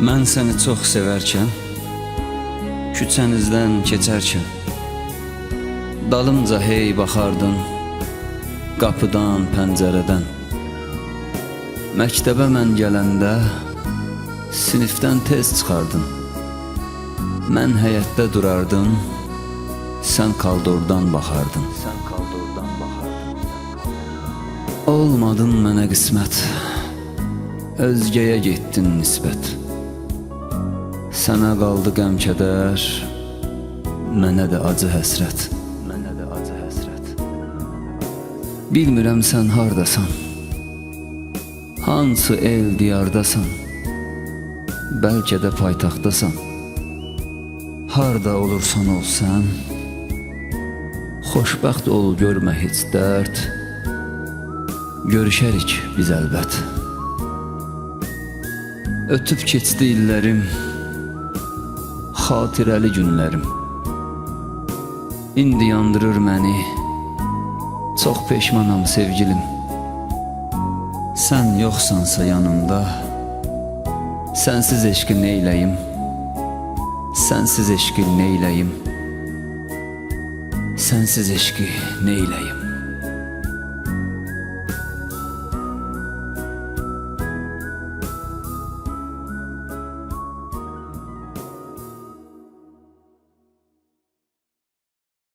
Mən səni çox sevərkən Küçənizdən keçərkən Dalımca hey baxardın Qapıdan, pəncərədən. Məktəbə mən gələndə Sinifdən tez çıxardın. Mən həyətdə durardım Sən kaldordan baxardın. Sən kaldordan baxardın Olmadın mənə qismət Özgəyə getdin nisbət Sənə qaldı qəm-kədər Mənə də acı həsrət. Mənə də acı həsrət. Bilmirəm sən hardasan Hansı el diyardasan Bəlkə də paytaxtdasan. Harda olursan olsan Xoşbəxt ol görmə heç dərd. Görüşərik biz əlbət. Ötüb keçdi illərim Xatirəli günlərim. İndi yandırır məni. Çox peşmanam sevgilim. Sən yoxsansa yanımda Sənsiz eşqi neyləyim? Sənsiz eşqi neyləyim? Sənsiz eşqi neyləyim